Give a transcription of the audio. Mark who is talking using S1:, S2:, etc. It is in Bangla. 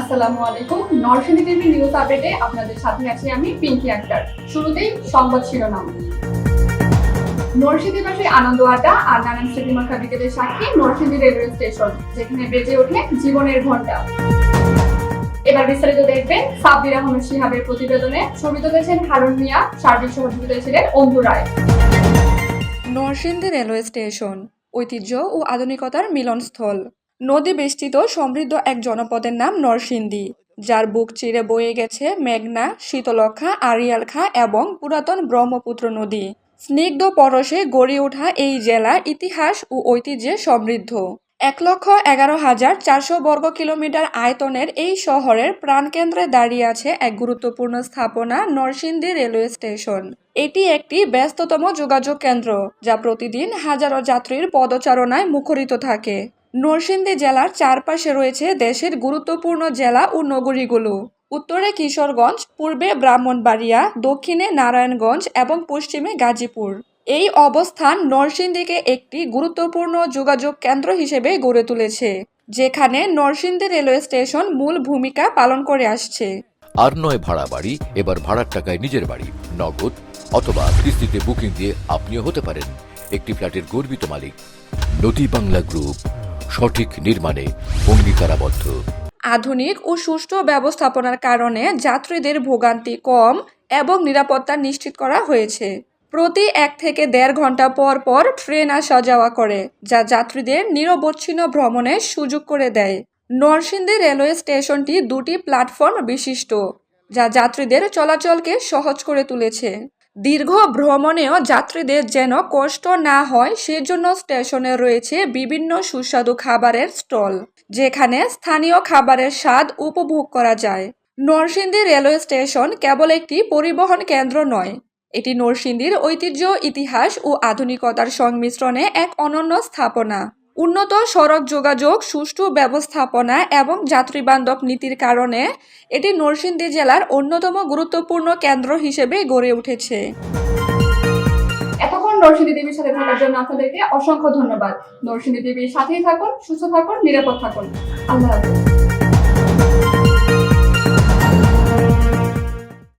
S1: আসসালামু আলাইকুম। নরসিংদী টিভি নিউজ আপডেটে আপনাদের সাথে আছি আমি পিঙ্কি আক্তার। শুরুতেই সংবাদ শিরোনাম। নরসিংদীবাসী আনন্দ আড্ডা আর নানান স্মৃতিমাখা বিকেলের সাক্ষী নরসিংদী রেলওয়ে স্টেশন, যেখানে বেজে ওঠে জীবনের ঘণ্টা এবার বিস্তারিত দেখবেন সাব্বির আহমেদ শিহাবের প্রতিবেদনে। ছবি তুলেছেন হারুন মিয়া, সার্বিক সহযোগিতায় ছিলেন অন্ধু রায়।
S2: নরসিংদী রেলওয়ে স্টেশন, ঐতিহ্য ও আধুনিকতার মিলনস্থল। নদী বেষ্টিত সমৃদ্ধ এক জনপদের নাম নরসিংদী, যার বুক চিরে বয়ে গেছে মেঘনা শীতলক্ষা আরিয়ালখা এবং পুরাতন ব্রহ্মপুত্র নদী। স্নিগ্ধ পরশে গড়ে ওঠা এই জেলা ইতিহাস ও ঐতিহ্যে সমৃদ্ধ। এক লক্ষ এগারো হাজার চারশো বর্গ কিলোমিটার আয়তনের এই শহরের প্রাণকেন্দ্রে দাঁড়িয়ে আছে এক গুরুত্বপূর্ণ স্থাপনা নরসিংদী রেলওয়ে স্টেশন। এটি একটি ব্যস্ততম যোগাযোগ কেন্দ্র, যা প্রতিদিন হাজারো যাত্রীর পদচারণায় মুখরিত থাকে। নরসিংদী জেলার চারপাশে রয়েছে দেশের গুরুত্বপূর্ণ জেলা ও নগরীগুলো। উত্তরে কিশোরগঞ্জ, পূর্বে ব্রাহ্মণবাড়িয়া, দক্ষিণে নারায়ণগঞ্জ এবং পশ্চিমে গাজীপুর। এই অবস্থান নরসিংদীকে একটি গুরুত্বপূর্ণ যোগাযোগ কেন্দ্র হিসেবে গড়ে তুলেছে, যেখানে নরসিংদী রেলওয়ে স্টেশন মূল ভূমিকা পালন করে আসছে।
S3: আর নয় ভাড়া বাড়ি, এবার ভাড়ার টাকায় নিজের বাড়ি, নগদ অথবা কিস্তিতে বুকিং দিয়ে আপনিও হতে পারেন একটি ফ্ল্যাটের গর্বিত মালিক। নদী বাংলা গ্রুপ। সঠিক নির্মাণে অঙ্গীকারাবদ্ধ।
S2: আধুনিক ও সুষ্ঠু ব্যবস্থাপনার কারণে যাত্রীদের ভোগান্তি কম এবং নিরাপত্তা নিশ্চিত করা হয়েছে। প্রতি এক থেকে দেড় ঘণ্টা পর পর ট্রেন আসা যাওয়া করে, যা যাত্রীদের নিরবচ্ছিন্ন ভ্রমণের সুযোগ করে দেয়। নরসিংদী রেলওয়ে স্টেশনটি দুটি প্ল্যাটফর্ম বিশিষ্ট, যা যাত্রীদের চলাচলকে সহজ করে তুলেছে। দীর্ঘ ভ্রমণেও যাত্রীদের যেন কষ্ট না হয়, সেজন্য স্টেশনে রয়েছে বিভিন্ন সুস্বাদু খাবারের স্টল, যেখানে স্থানীয় খাবারের স্বাদ উপভোগ করা যায়। নরসিংদী রেলওয়ে স্টেশন কেবল একটি পরিবহন কেন্দ্র নয়, এটি নরসিংদীর ঐতিহ্য, ইতিহাস ও আধুনিকতার সংমিশ্রণে এক অনন্য স্থাপনা। উন্নত সড়ক যোগাযোগ, সুষ্ঠু ব্যবস্থাপনা এবং যাত্রীবান্ধব নীতির কারণে এটি নরসিংদী জেলার অন্যতম গুরুত্বপূর্ণ কেন্দ্র হিসেবে গড়ে উঠেছে।
S1: এতক্ষণ নরসিংদী দেবীর সাথে থাকার জন্য আপনাদেরকে অসংখ্য ধন্যবাদ। নরসিংদী দেবীর সাথেই থাকুন, সুস্থ থাকুন, নিরাপদ থাকুন। আল্লাহ হাফেজ।